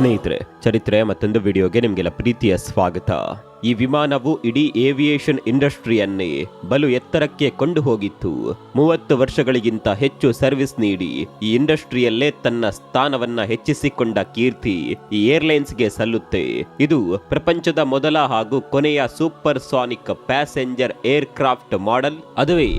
ಸ್ನೇಹಿತರೆ, ಚರಿತ್ರೆ ಮತ್ತೊಂದು ವಿಡಿಯೋಗೆ ನಿಮಗೆಲ್ಲ ಪ್ರೀತಿಯ ಸ್ವಾಗತ. ಈ ವಿಮಾನವು ಇಡೀ ಏವಿಯೇಷನ್ ಇಂಡಸ್ಟ್ರಿಯನ್ನೇ ಬಲು ಎತ್ತರಕ್ಕೆ ಕೊಂಡು ಹೋಗಿತ್ತು. ಮೂವತ್ತು ವರ್ಷಗಳಿಗಿಂತ ಹೆಚ್ಚು ಸರ್ವಿಸ್ ನೀಡಿ ಈ ಇಂಡಸ್ಟ್ರಿಯಲ್ಲೇ ತನ್ನ ಸ್ಥಾನವನ್ನ ಹೆಚ್ಚಿಸಿಕೊಂಡ ಕೀರ್ತಿ ಈ ಏರ್ಲೈನ್ಸ್ಗೆ ಸಲ್ಲುತ್ತೆ. ಇದು ಪ್ರಪಂಚದ ಮೊದಲ ಹಾಗೂ ಕೊನೆಯ supersonic passenger aircraft model, ಅದುವೇ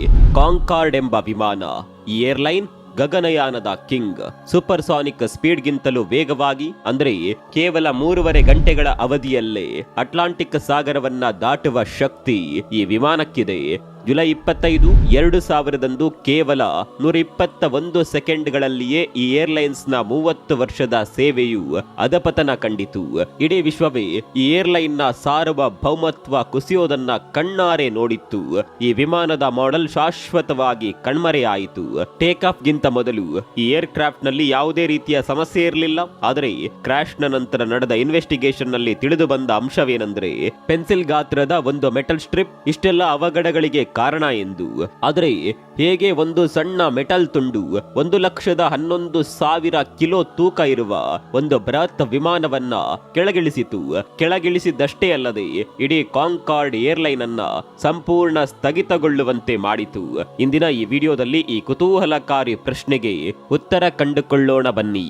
ಕಾಂಕಾರ್ಡ್ ಎಂಬ ವಿಮಾನ. ಈ ಏರ್ಲೈನ್ ಗಗನಯಾನದ ಕಿಂಗ್. ಸೂಪರ್ ಸಾನಿಕ್ ಸ್ಪೀಡ್ಗಿಂತಲೂ ವೇಗವಾಗಿ, ಅಂದ್ರೆ ಕೇವಲ ಮೂರುವರೆ ಗಂಟೆಗಳ ಅವಧಿಯಲ್ಲೇ ಅಟ್ಲಾಂಟಿಕ್ ಸಾಗರವನ್ನ ದಾಟುವ ಶಕ್ತಿ ಈ ವಿಮಾನಕ್ಕಿದೆ. ಜುಲೈ ಇಪ್ಪತ್ತೈದು, ಎರಡು ಸಾವಿರದಂದು ಕೇವಲ ನೂರ ಇಪ್ಪತ್ತ ಒಂದು ಸೆಕೆಂಡ್ಗಳಲ್ಲಿಯೇ ಈ ಏರ್ಲೈನ್ಸ್ನ ಮೂವತ್ತು ವರ್ಷದ ಸೇವೆಯು ಅಧಪತನ ಕಂಡಿತು. ಇಡೀ ವಿಶ್ವವೇ ಈ ಏರ್ಲೈನ್ನ ಸಾರ್ವಭೌಮತ್ವ ಕುಸಿಯೋದನ್ನ ಕಣ್ಣಾರೆ ನೋಡಿತ್ತು. ಈ ವಿಮಾನದ ಮಾಡೆಲ್ ಶಾಶ್ವತವಾಗಿ ಕಣ್ಮರೆಯಾಯಿತು ಟೇಕ್ ಆಫ್ ಗಿಂತ ಮೊದಲು ಈ ಏರ್ ಕ್ರಾಫ್ಟ್ನಲ್ಲಿ ಯಾವುದೇ ರೀತಿಯ ಸಮಸ್ಯೆ ಇರಲಿಲ್ಲ. ಆದರೆ ಕ್ರಾಶ್ನ ನಂತರ ನಡೆದ ಇನ್ವೆಸ್ಟಿಗೇಷನ್ನಲ್ಲಿ ತಿಳಿದು ಬಂದ ಅಂಶವೇನೆಂದರೆ ಪೆನ್ಸಿಲ್ ಗಾತ್ರದ ಒಂದು ಮೆಟಲ್ ಸ್ಟ್ರಿಪ್, ಇಷ್ಟೆಲ್ಲ ಅವಘಡಗಳಿಗೆ ಕಾರಣ ಎಂದು. ಆದರೆ ಹೇಗೆ ಒಂದು ಸಣ್ಣ ಮೆಟಲ್ ತುಂಡು, ಒಂದು ಲಕ್ಷದ ಹನ್ನೊಂದು ಸಾವಿರ ಕಿಲೋ ತೂಕ ಇರುವ ಒಂದು ಬೃಹತ್ ವಿಮಾನವನ್ನ ಕೆಳಗಿಳಿಸಿತು. ಕೆಳಗಿಳಿಸಿದ್ದಷ್ಟೇ ಅಲ್ಲದೆ, ಇಡೀ ಕಾಂಕಾರ್ಡ್ ಏರ್ಲೈನ್ ಅನ್ನ ಸಂಪೂರ್ಣ ಸ್ಥಗಿತಗೊಳ್ಳುವಂತೆ ಮಾಡಿತು. ಇಂದಿನ ಈ ವಿಡಿಯೋದಲ್ಲಿ ಈ ಕುತೂಹಲಕಾರಿ ಪ್ರಶ್ನೆಗೆ ಉತ್ತರ ಕಂಡುಕೊಳ್ಳೋಣ ಬನ್ನಿ.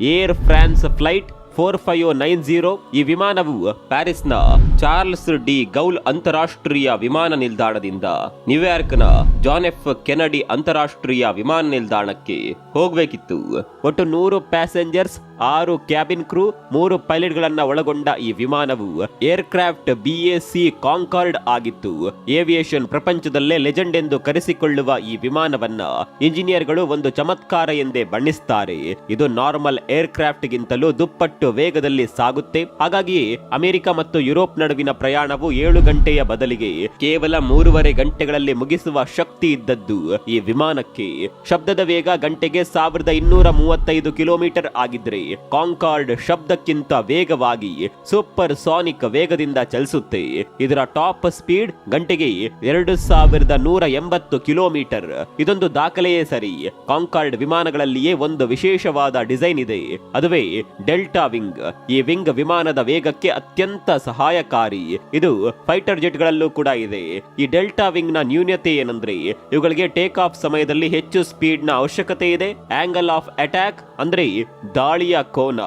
Air France flight four five nine zero ಈ ವಿಮಾನವು ಪ್ಯಾರಿಸ್ನ ಚಾರ್ಲ್ಸ್ ಡಿ ಗೌಲ್ ಅಂತಾರಾಷ್ಟ್ರೀಯ ವಿಮಾನ ನಿಲ್ದಾಣದಿಂದ ನ್ಯೂಯಾರ್ಕ್ನ ಜಾನ್ ಎಫ್ ಕೆನಡಿ ಅಂತಾರಾಷ್ಟ್ರೀಯ ವಿಮಾನ ನಿಲ್ದಾಣಕ್ಕೆ ಹೋಗಬೇಕಿತ್ತು. ಒಟ್ಟು ನೂರು ಪ್ಯಾಸೆಂಜರ್ಸ್, ಆರು ಕ್ಯಾಬಿನ್ ಕ್ರೂ, ಮೂರು ಪೈಲಟ್ಗಳನ್ನ ಒಳಗೊಂಡ ಈ ವಿಮಾನವು ಏರ್ಕ್ರಾಫ್ಟ್ ಬಿಎಸಿ ಕಾಂಕಾರ್ಡ್ ಆಗಿತ್ತು. ಏವಿಯೇಷನ್ ಪ್ರಪಂಚದಲ್ಲೇ ಲೆಜೆಂಡ್ ಎಂದು ಕರೆಸಿಕೊಳ್ಳುವ ಈ ವಿಮಾನವನ್ನ ಇಂಜಿನಿಯರ್ಗಳು ಒಂದು ಚಮತ್ಕಾರ ಎಂದೇ ಬಣ್ಣಿಸುತ್ತಾರೆ ಇದು ನಾರ್ಮಲ್ ಏರ್ಕ್ರಾಫ್ಟ್ ಗಿಂತಲೂ ದುಪ್ಪಟ್ಟು ವೇಗದಲ್ಲಿ ಸಾಗುತ್ತೆ. ಹಾಗಾಗಿಯೇ ಅಮೆರಿಕ ಮತ್ತು ಯುರೋಪ್ ನಡುವಿನ ಪ್ರಯಾಣವು ಏಳು ಗಂಟೆಯ ಬದಲಿಗೆ ಕೇವಲ ಮೂರುವರೆ ಗಂಟೆಗಳಲ್ಲಿ ಮುಗಿಸುವ ಶಕ್ತಿ ಇದ್ದದ್ದು. ಈ ವಿಮಾನಕ್ಕೆ ಶಬ್ದದ ವೇಗ ಗಂಟೆಗೆ ಸಾವಿರದ ಇನ್ನೂರ ಮೂವತ್ತೈದು ಕಿಲೋಮೀಟರ್ ಆಗಿದ್ರೆ ಕಾಂಕಾರ್ಡ್ ಶಬ್ದಕ್ಕಿಂತ ವೇಗವಾಗಿ ಸೂಪರ್ ಸಾನಿಕ್ ವೇಗದಿಂದ ಚಲಿಸುತ್ತೆ. ಇದರ ಟಾಪ್ ಸ್ಪೀಡ್ ಗಂಟೆಗೆ ಎರಡು ಸಾವಿರದ ನೂರ ಎಂಬತ್ತು ಕಿಲೋಮೀಟರ್. ಇದೊಂದು ದಾಖಲೆಯೇ ಸರಿ. ಕಾಂಕಾರ್ಡ್ ವಿಮಾನಗಳಲ್ಲಿಯೇ ಒಂದು ವಿಶೇಷವಾದ ಡಿಸೈನ್ ಇದೆ. ಅದುವೇ ಡೆಲ್ಟಾ ವಿಂಗ್, ಈ ವಿಂಗ್ ವಿಮಾನದ ವೇಗಕ್ಕೆ ಅತ್ಯಂತ ಸಹಾಯಕಾರಿ. ಇದು ಫೈಟರ್ ಜೆಟ್ ಗಳಲ್ಲೂ ಕೂಡ ಇದೆ. ಈ ಡೆಲ್ಟಾ ವಿಂಗ್ನ ನ್ಯೂನ್ಯತೆ ಏನಂದ್ರೆ, ಇವುಗಳಿಗೆ ಟೇಕ್ ಆಫ್ ಸಮಯದಲ್ಲಿ ಹೆಚ್ಚು ಸ್ಪೀಡ್ನ ಅವಶ್ಯಕತೆ ಇದೆ. ಆಂಗಲ್ ಆಫ್ ಅಟ್ಯಾಕ್ ಅಂದ್ರೆ ದಾಳಿಯ ಕೋನ.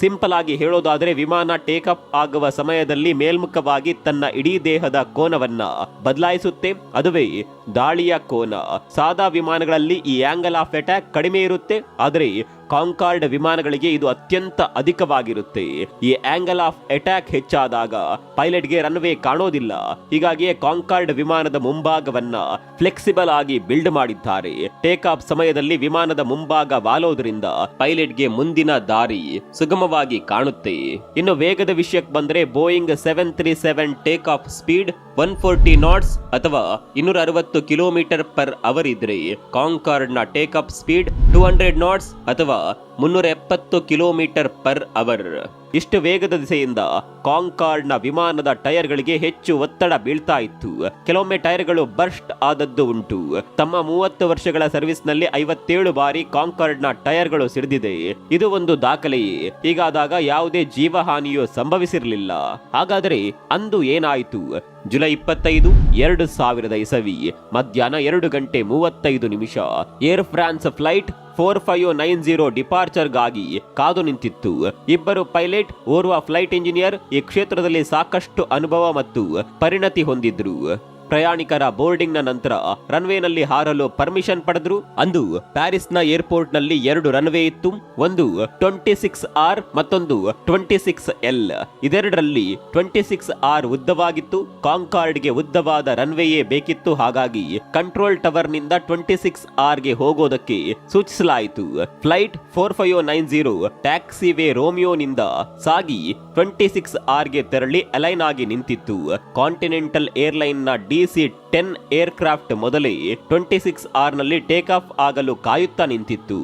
ಸಿಂಪಲ್ ಆಗಿ ಹೇಳೋದಾದ್ರೆ, ವಿಮಾನ ಟೇಕ್ ಅಪ್ ಆಗುವ ಸಮಯದಲ್ಲಿ ಮೇಲ್ಮುಖವಾಗಿ ತನ್ನ ಇಡೀ ದೇಹದ ಕೋನವನ್ನ ಬದಲಾಯಿಸುತ್ತೆ. ಅದುವೇ ದಾಳಿಯ ಕೋನ. ಸಾದಾ ವಿಮಾನಗಳಲ್ಲಿ ಈ ಆಂಗಲ್ ಆಫ್ ಅಟ್ಯಾಕ್ ಕಡಿಮೆ ಇರುತ್ತೆ. ಆದರೆ ಕಾಂಕಾರ್ಡ್ ವಿಮಾನಗಳಿಗೆ ಇದು ಅತ್ಯಂತ ಅಧಿಕವಾಗಿರುತ್ತೆ. ಈ ಆಂಗಲ್ ಆಫ್ ಅಟ್ಯಾಕ್ ಹೆಚ್ಚಾದಾಗ ಪೈಲಟ್ಗೆ ರನ್ವೇ ಕಾಣೋದಿಲ್ಲ. ಹೀಗಾಗಿಯೇ ಕಾಂಕಾರ್ಡ್ ವಿಮಾನದ ಮುಂಭಾಗವನ್ನ ಫ್ಲೆಕ್ಸಿಬಲ್ ಆಗಿ ಬಿಲ್ಡ್ ಮಾಡಿದ್ದಾರೆ. ಟೇಕ್ ಆಫ್ ಸಮಯದಲ್ಲಿ ವಿಮಾನದ ಮುಂಭಾಗ ವಾಲೋದ್ರಿಂದ ಪೈಲಟ್ಗೆ ಮುಂದಿನ ದಾರಿ ಸುಗಮವಾಗಿ ಕಾಣುತ್ತೆ. ಇನ್ನು ವೇಗದ ವಿಷಯಕ್ಕೆ ಬಂದ್ರೆ Boeing seven three seven take off speed one forty knots ಅಥವಾ ಇನ್ನೂರ ಅರವತ್ತು ಕಿಲೋಮೀಟರ್ ಪರ್ ಅವರ್ ಇದ್ರೆ ಕಾಂಕಾರ್ಡ್ನ take up speed two hundred knots ಅಥವಾ ಮುನ್ನೂರ ಎಪ್ಪತ್ತು ಕಿಲೋಮೀಟರ್ ಪರ್ ಅವರ್. ಇಷ್ಟು ವೇಗದ ದಿಸೆಯಿಂದ ಕಾಂಕಾರ್ಡ್ನ ವಿಮಾನದ ಟೈರ್ಗಳಿಗೆ ಹೆಚ್ಚು ಒತ್ತಡ ಬೀಳ್ತಾ ಇತ್ತು. ಕೆಲವೊಮ್ಮೆ ಟೈರ್ಗಳು ಬರ್ಸ್ಟ್ ಆದದ್ದು ಉಂಟು. ತಮ್ಮ ಮೂವತ್ತು ವರ್ಷಗಳ ಸರ್ವಿಸ್ನಲ್ಲಿ ಐವತ್ತೇಳು ಬಾರಿ ಕಾಂಕಾರ್ಡ್ನ ಟೈರ್ಗಳು ಸಿಡಿದಿದೆ. ಇದು ಒಂದು ದಾಖಲೆಯೇ. ಹೀಗಾದಾಗ ಯಾವುದೇ ಜೀವಹಾನಿಯೂ ಸಂಭವಿಸಿರಲಿಲ್ಲ. ಹಾಗಾದರೆ ಅಂದು ಏನಾಯಿತು? ಜುಲೈ ಇಪ್ಪತ್ತೈದು, ಎರಡು ಸಾವಿರದ ಇಸವಿ, ಮಧ್ಯಾಹ್ನ ಎರಡು ಗಂಟೆ ಮೂವತ್ತೈದು ನಿಮಿಷ. Air France flight four five nine zero ಡಿಪಾರ್ಚರ್ಗಾಗಿ ಕಾದು ನಿಂತಿತ್ತು. ಇಬ್ಬರು ಪೈಲಟ್, ಓರ್ವ ಫ್ಲೈಟ್ ಇಂಜಿನಿಯರ್ ಈ ಕ್ಷೇತ್ರದಲ್ಲಿ ಸಾಕಷ್ಟು ಅನುಭವ ಮತ್ತು ಪರಿಣತಿ ಹೊಂದಿದ್ರು. ಪ್ರಯಾಣಿಕರ ಬೋರ್ಡಿಂಗ್ನ ನಂತರ ರನ್ವೇನಲ್ಲಿ ಹಾರಲು ಪರ್ಮಿಷನ್ ಪಡೆದ್ರು. ಅಂದು ಪ್ಯಾರಿಸ್ನ ಏರ್ಪೋರ್ಟ್ನಲ್ಲಿ ಏರ್ಪೋರ್ಟ್ನಲ್ಲಿ ಎರಡು ರನ್ವೇ ಇತ್ತು. ಒಂದು ಟ್ವೆಂಟಿ ಸಿಕ್ಸ್ ಆರ್, ಮತ್ತೊಂದು ಟ್ವೆಂಟಿ ಸಿಕ್ಸ್ ಎಲ್. ಇದೆರಡರಲ್ಲಿ ಟ್ವೆಂಟಿ ಸಿಕ್ಸ್ ಆರ್ ಉದ್ದವಾಗಿತ್ತು. ಕಾಂಕಾರ್ಡ್ಗೆ ಉದ್ದವಾದ ರನ್ವೇಯೇ ಬೇಕಿತ್ತು. ಹಾಗಾಗಿ ಕಂಟ್ರೋಲ್ ಟವರ್ನಿಂದ ಟ್ವೆಂಟಿ ಸಿಕ್ಸ್ ಆರ್ಗೆ ಹೋಗೋದಕ್ಕೆ ಸೂಚಿಸಲಾಯಿತು. Flight four five nine zero taxiway ರೋಮಿಯೋನಿಂದ ಸಾಗಿ ಟ್ವೆಂಟಿ ಸಿಕ್ಸ್ ಆರ್ಗೆ ತೆರಳಿ ಅಲೈನ್ ಆಗಿ ನಿಂತಿತ್ತು. ಕಾಂಟಿನೆಂಟಲ್ ಏರ್ಲೈನ್ ನ ಡಿಸಿ ಟೆನ್ ಏರ್ಕ್ರಾಫ್ಟ್ ಮೊದಲೇ ಟ್ವೆಂಟಿ ಸಿಕ್ಸ್ ಆರ್ನಲ್ಲಿ ಟೇಕ್ ಆಫ್ ಆಗಲು ಕಾಯುತ್ತಾ ನಿಂತಿತ್ತು.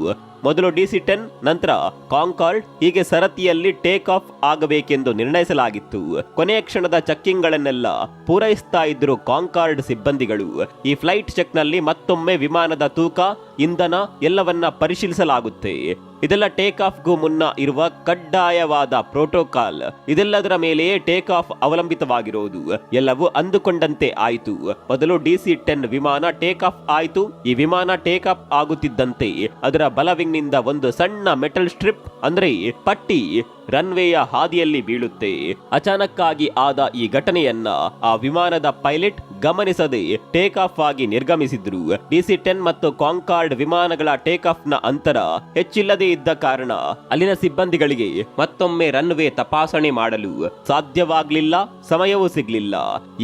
ಮೊದಲು ಡಿಸಿ ಟೆನ್, ನಂತರ ಕಾಂಕಾರ್ಡ್, ಹೀಗೆ ಸರತಿಯಲ್ಲಿ ಟೇಕ್ ಆಫ್ ಆಗಬೇಕೆಂದು ನಿರ್ಣಯಿಸಲಾಗಿತ್ತು. ಕೊನೆಯ ಕ್ಷಣದ ಚೆಕ್ಕಿಂಗ್ಗಳನ್ನೆಲ್ಲ ಪೂರೈಸ್ತಾ ಇದ್ರು ಕಾಂಕಾರ್ಡ್ ಸಿಬ್ಬಂದಿಗಳು. ಈ ಫ್ಲೈಟ್ ಚೆಕ್ನಲ್ಲಿ ಮತ್ತೊಮ್ಮೆ ವಿಮಾನದ ತೂಕ, ಇಂಧನ ಎಲ್ಲವನ್ನ ಪರಿಶೀಲಿಸಲಾಗುತ್ತೆ. ಇದೆಲ್ಲ ಟೇಕ್ ಆಫ್ಗೂ ಮುನ್ನ ಇರುವ ಕಡ್ಡಾಯವಾದ ಪ್ರೋಟೋಕಾಲ್ ಇದೆಲ್ಲದರ ಮೇಲೆಯೇ ಟೇಕ್ ಆಫ್ ಅವಲಂಬಿತವಾಗಿರುವುದು. ಎಲ್ಲವೂ ಅಂದುಕೊಂಡಂತೆ ಆಯಿತು. ಮೊದಲು ಡಿಸಿ ಟೆನ್ ವಿಮಾನ ಟೇಕ್ ಆಫ್ ಆಯಿತು. ಈ ವಿಮಾನ ಟೇಕ್ ಆಫ್ ಆಗುತ್ತಿದ್ದಂತೆ. ಅದರ ಬಲವಿಂಗ್ನಿಂದ ಒಂದು ಸಣ್ಣ ಮೆಟಲ್ ಸ್ಟ್ರಿಪ್ ಅಂದ್ರೆ ಪಟ್ಟಿ ರನ್ವೇಯ ಹಾದಿಯಲ್ಲಿ ಬೀಳುತ್ತೆ. ಅಚಾನಕ್ಕಾಗಿ ಆದ ಈ ಘಟನೆಯನ್ನ ಆ ವಿಮಾನದ ಪೈಲಟ್ ಗಮನಿಸದೆ ಟೇಕ್ ಆಫ್ ಆಗಿ ನಿರ್ಗಮಿಸಿದ್ರು. ಡಿಸಿ ಟೆನ್ ಮತ್ತು ಕಾಂಕಾರ್ಡ್ ವಿಮಾನಗಳ ಟೇಕ್ ಆಫ್ನ ಅಂತರ ಹೆಚ್ಚಿಲ್ಲದೆ ಇದ್ದ ಕಾರಣ ಅಲ್ಲಿನ ಸಿಬ್ಬಂದಿಗಳಿಗೆ ಮತ್ತೊಮ್ಮೆ ರನ್ವೇ ತಪಾಸಣೆ ಮಾಡಲು ಸಾಧ್ಯವಾಗಲಿಲ್ಲ, ಸಮಯವೂ ಸಿಗ್ಲಿಲ್ಲ.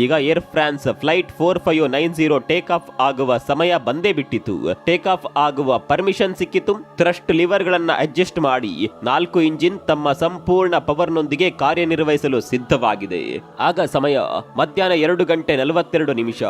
ಈಗ Air France flight four five nine zero take off ಆಗುವ ಸಮಯ ಬಂದೇ ಬಿಟ್ಟಿತು. ಟೇಕ್ ಆಫ್ ಆಗುವ ಪರ್ಮಿಷನ್ ಸಿಕ್ಕಿತು. ಥ್ರಸ್ಟ್ ಲಿವರ್ ಗಳನ್ನ ಅಡ್ಜಸ್ಟ್ ಮಾಡಿ ನಾಲ್ಕು ಇಂಜಿನ್ ತಮ್ಮ ಸಂಪೂರ್ಣ ಪವರ್ನೊಂದಿಗೆ ಕಾರ್ಯನಿರ್ವಹಿಸಲು ಸಿದ್ಧವಾಗಿದೆ. ಆಗ ಸಮಯ ಮಧ್ಯಾಹ್ನ ಎರಡು ಗಂಟೆ ನಲವತ್ತೆರಡು ನಿಮಿಷ.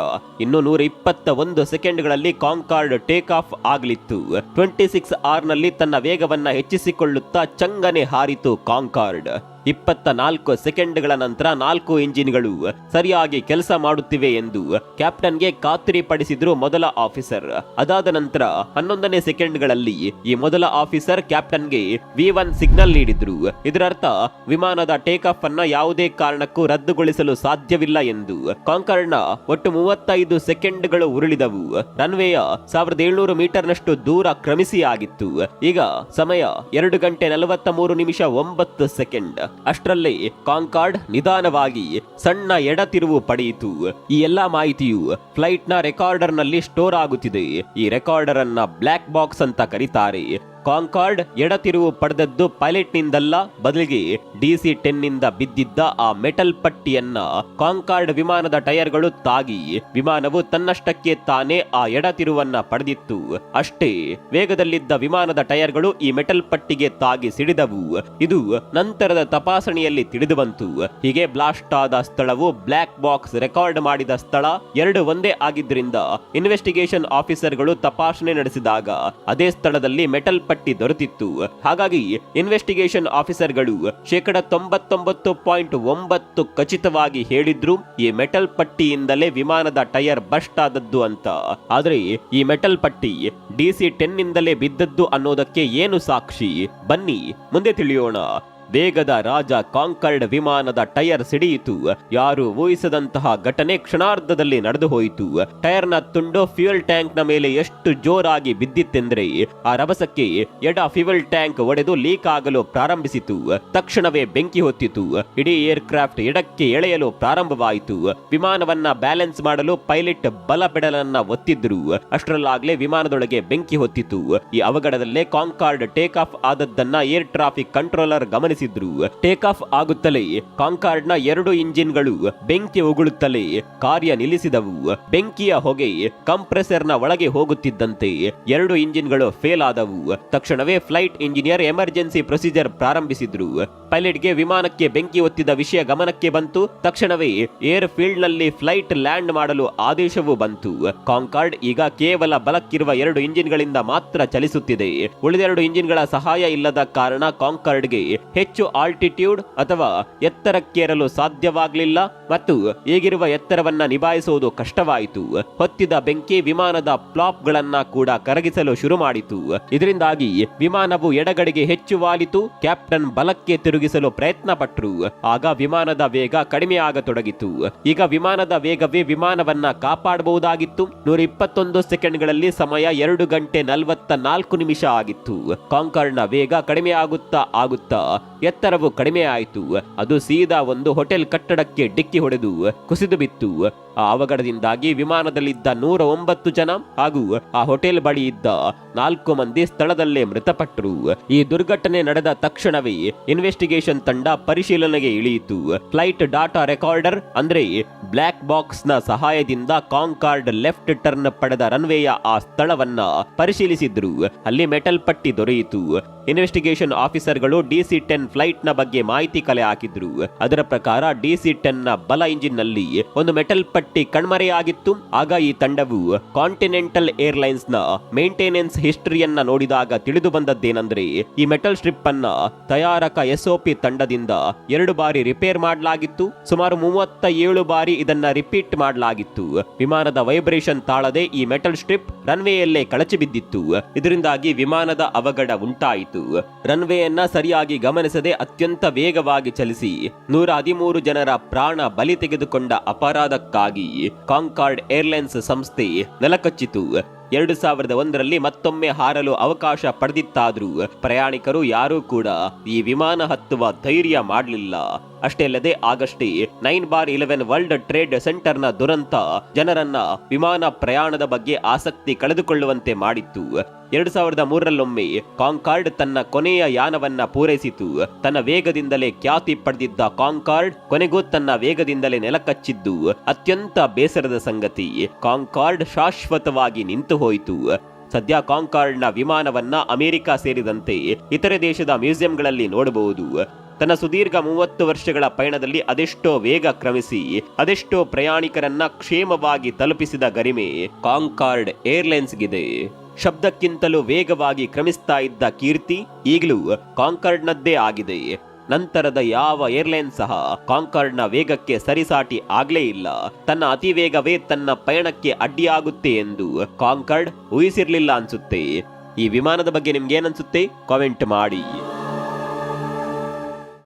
ಇನ್ನು ನೂರ ಇಪ್ಪತ್ತ ಒಂದು ಸೆಕೆಂಡ್ಗಳಲ್ಲಿ ಕಾಂಕಾರ್ಡ್ ಟೇಕ್ ಆಫ್ ಆಗಲಿತ್ತು. ಟ್ವೆಂಟಿ ಸಿಕ್ಸ್ ಆರ್ನಲ್ಲಿ ತನ್ನ ವೇಗವನ್ನ ಹೆಚ್ಚಿಸಿಕೊಳ್ಳುತ್ತಾ ಚಂಗನೆ ಹಾರಿತು ಕಾಂಕಾರ್ಡ್. ಇಪ್ಪತ್ತ ನಾಲ್ಕು ಸೆಕೆಂಡ್ಗಳ ನಂತರ ನಾಲ್ಕು ಇಂಜಿನ್ಗಳು ಸರಿಯಾಗಿ ಕೆಲಸ ಮಾಡುತ್ತಿವೆ ಎಂದು ಕ್ಯಾಪ್ಟನ್ಗೆ ಖಾತ್ರಿ ಪಡಿಸಿದ್ರು ಮೊದಲ ಆಫೀಸರ್. ಅದಾದ ನಂತರ ಹನ್ನೊಂದನೇ ಸೆಕೆಂಡ್ಗಳಲ್ಲಿ ಈ ಮೊದಲ ಆಫೀಸರ್ ಕ್ಯಾಪ್ಟನ್ಗೆ ವಿ ಒನ್ ಸಿಗ್ನಲ್ ನೀಡಿದ್ರು. ಇದರರ್ಥ, ವಿಮಾನದ ಟೇಕ್ ಆಫ್ ಅನ್ನ ಯಾವುದೇ ಕಾರಣಕ್ಕೂ ರದ್ದುಗೊಳಿಸಲು ಸಾಧ್ಯವಿಲ್ಲ ಎಂದು ಕಾಂಕರ್ನ ಒಟ್ಟು ಮೂವತ್ತೈದು ಸೆಕೆಂಡ್ಗಳು ಉರುಳಿದವು. ರನ್ವೇಯ ಸಾವಿರದ ಏಳ್ನೂರು ಮೀಟರ್ನಷ್ಟು ದೂರ ಕ್ರಮಿಸಿ ಆಗಿತ್ತು ಈಗ ಸಮಯ ಎರಡು ಗಂಟೆ ನಲವತ್ತ ಮೂರು ನಿಮಿಷ ಒಂಬತ್ತು ಸೆಕೆಂಡ್. ಅಷ್ಟರಲ್ಲೇ ಕಾಂಕಾರ್ಡ್ ನಿಧಾನವಾಗಿ ಸಣ್ಣ ಎಡತಿರುವು ಪಡೆಯಿತು. ಈ ಎಲ್ಲಾ ಮಾಹಿತಿಯು ಫ್ಲೈಟ್ನ ರೆಕಾರ್ಡರ್ನಲ್ಲಿ ಸ್ಟೋರ್ ಆಗುತ್ತಿದೆ. ಈ ರೆಕಾರ್ಡರ್ ಅನ್ನ ಬ್ಲಾಕ್ ಬಾಕ್ಸ್ ಅಂತ ಕರೀತಾರೆ. ಕಾಂಕಾರ್ಡ್ ಎಡತಿರುವು ಪಡೆದದ್ದು ಪೈಲಟ್ ನಿಂದಲ್ಲ ಬದಲಿಗೆ ಡಿಸಿ ಟೆನ್ನಿಂದ ಬಿದ್ದಿದ್ದ ಆ ಮೆಟಲ್ ಪಟ್ಟಿಯನ್ನ ಕಾಂಕಾರ್ಡ್ ವಿಮಾನದ ಟೈರ್ಗಳು ತಾಗಿ ವಿಮಾನವು ತನ್ನಷ್ಟಕ್ಕೆ ತಾನೇ ಆ ಎಡತಿರುವನ್ನ ಪಡೆದಿತ್ತು. ಅಷ್ಟೇ, ವೇಗದಲ್ಲಿದ್ದ ವಿಮಾನದ ಟೈರ್ಗಳು ಈ ಮೆಟಲ್ ಪಟ್ಟಿಗೆ ತಾಗಿ ಸಿಡಿದವು. ಇದು ನಂತರದ ತಪಾಸಣೆಯಲ್ಲಿ ತಿಳಿದುಬಂತು ಹೀಗೆ ಬ್ಲಾಸ್ಟ್ ಆದ ಸ್ಥಳವು ಬ್ಲಾಕ್ ಬಾಕ್ಸ್ ರೆಕಾರ್ಡ್ ಮಾಡಿದ ಸ್ಥಳ ಎರಡು ಒಂದೇ ಆಗಿದ್ದರಿಂದ ಇನ್ವೆಸ್ಟಿಗೇಷನ್ ಆಫೀಸರ್ಗಳು ತಪಾಸಣೆ ನಡೆಸಿದಾಗ ಅದೇ ಸ್ಥಳದಲ್ಲಿ ಮೆಟಲ್ ದೊರೆತಿತ್ತು. ಹಾಗಾಗಿ ಇನ್ವೆಸ್ಟಿಗೇಷನ್ ಆಫೀಸರ್ಗಳು ಶೇಕಡ ತೊಂಬತ್ತೊಂಬತ್ತು ಪಾಯಿಂಟ್ ಒಂಬತ್ತು ಖಚಿತವಾಗಿ ಹೇಳಿದ್ರು, ಈ ಮೆಟಲ್ ಪಟ್ಟಿಯಿಂದಲೇ ವಿಮಾನದ ಟೈರ್ ಬಸ್ಟ್ ಆದದ್ದು ಅಂತ. ಆದ್ರೆ ಈ ಮೆಟಲ್ ಪಟ್ಟಿ ಡಿಸಿ ಟೆನ್ ನಿಂದಲೇ ಬಿದ್ದದ್ದು ಅನ್ನೋದಕ್ಕೆ ಏನು ಸಾಕ್ಷಿ? ಬನ್ನಿ, ಮುಂದೆ ತಿಳಿಯೋಣ. ವೇಗದ ರಾಜ ಕಾಂಕರ್ಡ್ ವಿಮಾನದ ಟೈರ್ ಸಿಡಿಯಿತು. ಯಾರು ಊಹಿಸದಂತಹ ಘಟನೆ ಕ್ಷಣಾರ್ಧದಲ್ಲಿ ನಡೆದು ಹೋಯಿತು. ಟೈರ್ನ ತುಂಡು ಫ್ಯೂಯಲ್ನ ಮೇಲೆ ಎಷ್ಟು ಜೋರಾಗಿ ಬಿದ್ದಿತ್ತೆಂದ್ರೆ, ಆ ರಭಸಕ್ಕೆ ಎಡ ಫ್ಯೂಯಲ್ ಟ್ಯಾಂಕ್ ಒಡೆದು ಲೀಕ್ ಆಗಲು ಪ್ರಾರಂಭಿಸಿತು. ತಕ್ಷಣವೇ ಬೆಂಕಿ ಹೊತ್ತಿತು. ಇಡೀ ಏರ್ ಕ್ರಾಫ್ಟ್ ಎಡಕ್ಕೆ ಎಳೆಯಲು ಪ್ರಾರಂಭವಾಯಿತು. ವಿಮಾನವನ್ನ ಬ್ಯಾಲೆನ್ಸ್ ಮಾಡಲು ಪೈಲಟ್ ಬಲ ಪೆಡಲನ್ನ ಒತ್ತಿದ್ರು. ಅಷ್ಟರಲ್ಲಾಗಲೇ ವಿಮಾನದೊಳಗೆ ಬೆಂಕಿ ಹೊತ್ತಿತು. ಈ ಅವಘಡದಲ್ಲೇ ಕಾಂಕಾರ್ಡ್ ಟೇಕ್ ಆಫ್ ಆದದ್ದನ್ನ ಏರ್ ಟ್ರಾಫಿಕ್ ಕಂಟ್ರೋಲರ್ ಗಮನಿಸಿದ್ರು ಟೇಕ್ ಆಫ್ ಆಗುತ್ತಲೇ. ಕಾಂಕಾರ್ಡ್ನ ಎರಡು ಇಂಜಿನ್ಗಳು ಬೆಂಕಿ ಉಗುಳುತ್ತಲೇ ಕಾರ್ಯ ನಿಲ್ಲಿಸಿದವು. ಬೆಂಕಿಯ ಹೊಗೆ ಕಂಪ್ರೆಸರ್ನ ಒಳಗೆ ಹೋಗುತ್ತಿದ್ದಂತೆ ಎರಡು ಇಂಜಿನ್ಗಳು ಫೇಲ್ ಆದವು. ತಕ್ಷಣವೇ ಫ್ಲೈಟ್ ಇಂಜಿನಿಯರ್ ಎಮರ್ಜೆನ್ಸಿ ಪ್ರೊಸೀಜರ್ ಪ್ರಾರಂಭಿಸಿದ್ರು. ಪೈಲಟ್ಗೆ ವಿಮಾನಕ್ಕೆ ಬೆಂಕಿ ಒತ್ತಿದ ವಿಷಯ ಗಮನಕ್ಕೆ ಬಂತು. ತಕ್ಷಣವೇ ಏರ್ ಫೀಲ್ಡ್ನಲ್ಲಿ ಫ್ಲೈಟ್ ಲ್ಯಾಂಡ್ ಮಾಡಲು ಆದೇಶವೂ ಬಂತು. ಕಾಂಕಾರ್ಡ್ ಈಗ ಕೇವಲ ಬಲಕ್ಕಿರುವ ಎರಡು ಇಂಜಿನ್ಗಳಿಂದ ಮಾತ್ರ ಚಲಿಸುತ್ತಿದೆ. ಉಳಿದೆರಡು ಇಂಜಿನ್ಗಳ ಸಹಾಯ ಇಲ್ಲದ ಕಾರಣ ಕಾಂಕಾರ್ಡ್ಗೆ ಹೆಚ್ಚು ಆಲ್ಟಿಟ್ಯೂಡ್ ಅಥವಾ ಎತ್ತರಕ್ಕೇರಲು ಸಾಧ್ಯವಾಗಲಿಲ್ಲ ಮತ್ತು ಈಗಿರುವ ಎತ್ತರವನ್ನ ನಿಭಾಯಿಸುವುದು ಕಷ್ಟವಾಯಿತು. ಹೊತ್ತಿದ ಬೆಂಕಿ ವಿಮಾನದ ಫ್ಲಾಪ್ ಗಳನ್ನ ಕೂಡ ಕರಗಿಸಲು ಶುರು ಮಾಡಿತು. ಇದರಿಂದಾಗಿ ವಿಮಾನವು ಎಡಗಡೆಗೆ ಹೆಚ್ಚು ವಾಲಿತು, ಕ್ಯಾಪ್ಟನ್ ಬಲಕ್ಕೆ ತಿರುಗಿಸಲು ಪ್ರಯತ್ನ ಪಟ್ಟರು ಆಗ ವಿಮಾನದ ವೇಗ ಕಡಿಮೆಯಾಗತೊಡಗಿತು ಈಗ ವಿಮಾನದ ವೇಗವೇ ವಿಮಾನವನ್ನ ಕಾಪಾಡಬಹುದಾಗಿತ್ತು. ನೂರ ಇಪ್ಪತ್ತೊಂದು ಸೆಕೆಂಡ್ಗಳಲ್ಲಿ ಸಮಯ ಎರಡು ಗಂಟೆ ನಲವತ್ತ ನಾಲ್ಕು ನಿಮಿಷ ಆಗಿತ್ತು. ಕಾಂಕರ್ಡ್ನ ವೇಗ ಕಡಿಮೆಯಾಗುತ್ತಾ ಆಗುತ್ತಾ ಎತ್ತರವು ಕಡಿಮೆ ಆಯಿತು ಅದು ಸೀದಾ ಒಂದು ಹೋಟೆಲ್ ಕಟ್ಟಡಕ್ಕೆ ಡಿಕ್ಕಿ ಹೊಡೆದು ಕುಸಿದು ಬಿತ್ತು. ಆ ಅವಘಡದಿಂದಾಗಿ ವಿಮಾನದಲ್ಲಿದ್ದ ನೂರ ಒಂಬತ್ತು ಜನ ಹಾಗೂ ಆ ಹೋಟೆಲ್ ಬಳಿ ಇದ್ದ ನಾಲ್ಕು ಮಂದಿ ಸ್ಥಳದಲ್ಲೇ ಮೃತಪಟ್ಟರು. ಈ ದುರ್ಘಟನೆ ನಡೆದ ತಕ್ಷಣವೇ ಇನ್ವೆಸ್ಟಿಗೇಷನ್ ತಂಡ ಪರಿಶೀಲನೆಗೆ ಇಳಿಯಿತು. ಫ್ಲೈಟ್ ಡಾಟಾ ರೆಕಾರ್ಡರ್ ಅಂದ್ರೆ ಬ್ಲಾಕ್ ಬಾಕ್ಸ್ನ ಸಹಾಯದಿಂದ ಕಾಂಕಾರ್ಡ್ ಲೆಫ್ಟ್ ಟರ್ನ್ ಪಡೆದ ರನ್ವೇಯ ಆ ಸ್ಥಳವನ್ನ ಪರಿಶೀಲಿಸಿದ್ರು. ಅಲ್ಲಿ ಮೆಟಲ್ ಪಟ್ಟಿ ದೊರೆಯಿತು. ಇನ್ವೆಸ್ಟಿಗೇಷನ್ ಆಫೀಸರ್ಗಳು ಡಿಸಿ ಟೆನ್ ಫ್ಲೈಟ್ನ ಬಗ್ಗೆ ಮಾಹಿತಿ ಕಲೆ ಹಾಕಿದ್ರು. ಅದರ ಪ್ರಕಾರ ಡಿಸಿ ಟೆನ್ನ ಬಲ ಇಂಜಿನ್ನಲ್ಲಿ ಒಂದು ಮೆಟಲ್ ಕಟ್ಟಿ ಕಣ್ಮರೆಯಾಗಿತ್ತು. ಆಗ ಈ ತಂಡವು ಕಾಂಟಿನೆಂಟಲ್ ಏರ್ಲೈನ್ಸ್ನ ಮೇಂಟೆನೆನ್ಸ್ ಹಿಸ್ಟರಿಯನ್ನ ನೋಡಿದಾಗ ತಿಳಿದು ಬಂದದ್ದೇನೆಂದ್ರೆ, ಈ ಮೆಟಲ್ ಸ್ಟ್ರಿಪ್ ಅನ್ನ ತಯಾರಕ ಎಸ್ಒಪಿ ತಂಡದಿಂದ ಎರಡು ಬಾರಿ ರಿಪೇರ್ ಮಾಡಲಾಗಿತ್ತು. ಸುಮಾರು ಮೂವತ್ತ ಏಳು ಬಾರಿ ಇದನ್ನ ರಿಪೀಟ್ ಮಾಡಲಾಗಿತ್ತು. ವಿಮಾನದ ವೈಬ್ರೇಷನ್ ತಾಳದೆ ಈ ಮೆಟಲ್ ಸ್ಟ್ರಿಪ್ ರನ್ವೇಯಲ್ಲೇ ಕಳಚಿ ಬಿದ್ದಿತ್ತು. ಇದರಿಂದಾಗಿ ವಿಮಾನದ ಅವಘಡ ಉಂಟಾಯಿತು. ರನ್ವೇಯನ್ನ ಸರಿಯಾಗಿ ಗಮನಿಸದೆ ಅತ್ಯಂತ ವೇಗವಾಗಿ ಚಲಿಸಿ ನೂರ ಹದಿಮೂರು ಜನರ ಪ್ರಾಣ ಬಲಿ ತೆಗೆದುಕೊಂಡ ಅಪರಾಧಕ್ಕಾಗಿ ಕಾಂಕಾರ್ಡ್ ಏರ್ಲೈನ್ಸ್ ಸಂಸ್ಥೆ ನೆಲಕಚ್ಚಿತು. ಎರಡು ಸಾವಿರದ ಒಂದರಲ್ಲಿ ಮತ್ತೊಮ್ಮೆ ಹಾರಲು ಅವಕಾಶ ಪಡೆದಿತ್ತಾದರೂ ಪ್ರಯಾಣಿಕರು ಯಾರೂ ಕೂಡ ಈ ವಿಮಾನ ಹತ್ತುವ ಧೈರ್ಯ ಮಾಡಲಿಲ್ಲ. ಅಷ್ಟೇ ಅಲ್ಲದೆ ಆಗಷ್ಟೇ nine bar eleven world trade ಸೆಂಟರ್ನ ದುರಂತ ಜನರನ್ನ ವಿಮಾನ ಪ್ರಯಾಣದ ಬಗ್ಗೆ ಆಸಕ್ತಿ ಕಳೆದುಕೊಳ್ಳುವಂತೆ ಮಾಡಿತ್ತು. ಎರಡು ಸಾವಿರದ ಮೂರರಲ್ಲೊಮ್ಮೆ ಕಾಂಕಾರ್ಡ್ ತನ್ನ ಕೊನೆಯ ಯಾನವನ್ನ ಪೂರೈಸಿತು. ತನ್ನ ವೇಗದಿಂದಲೇ ಖ್ಯಾತಿ ಪಡೆದಿದ್ದ ಕಾಂಕಾರ್ಡ್ ಕೊನೆಗೂ ತನ್ನ ವೇಗದಿಂದಲೇ ನೆಲಕಚ್ಚಿದ್ದು. ಅತ್ಯಂತ ಬೇಸರದ ಸಂಗತಿ. ಕಾಂಕಾರ್ಡ್ ಶಾಶ್ವತವಾಗಿ ನಿಂತು ಹೋಯಿತು. ಸದ್ಯ ಕಾಂಕಾರ್ಡ್ನ ವಿಮಾನವನ್ನ ಅಮೆರಿಕ ಸೇರಿದಂತೆ ಇತರೆ ದೇಶದ ಮ್ಯೂಸಿಯಂಗಳಲ್ಲಿ ನೋಡಬಹುದು. ತನ್ನ ಸುದೀರ್ಘ ಮೂವತ್ತು ವರ್ಷಗಳ ಪಯಣದಲ್ಲಿ ಅದೆಷ್ಟೋ ವೇಗ ಕ್ರಮಿಸಿ, ಅದೆಷ್ಟೋ ಪ್ರಯಾಣಿಕರನ್ನ ಕ್ಷೇಮವಾಗಿ ತಲುಪಿಸಿದ ಗರಿಮೆ ಕಾಂಕಾರ್ಡ್ ಏರ್ಲೈನ್ಸ್ಗಿದೆ. ಶಬ್ದಕ್ಕಿಂತಲೂ ವೇಗವಾಗಿ ಕ್ರಮಿಸ್ತಾ ಇದ್ದ ಕೀರ್ತಿ ಈಗಲೂ ಕಾಂಕಾರ್ಡ್ನದ್ದೇ ಆಗಿದೆ. ನಂತರದ ಯಾವ ಏರ್ಲೈನ್ ಸಹ ಕಾಂಕರ್ಡ್ನ ವೇಗಕ್ಕೆ ಸರಿಸಾಟಿ ಆಗ್ಲೇ ಇಲ್ಲ. ತನ್ನ ಅತಿ ವೇಗವೇ ತನ್ನ ಪಯಣಕ್ಕೆ ಅಡ್ಡಿಯಾಗುತ್ತೆ ಎಂದು ಕಾಂಕರ್ಡ್ ಊಹಿಸಿರ್ಲಿಲ್ಲ ಅನ್ಸುತ್ತೆ. ಈ ವಿಮಾನದ ಬಗ್ಗೆ ನಿಮ್ಗೆ ಏನನ್ಸುತ್ತೆ ಕಾಮೆಂಟ್ ಮಾಡಿ.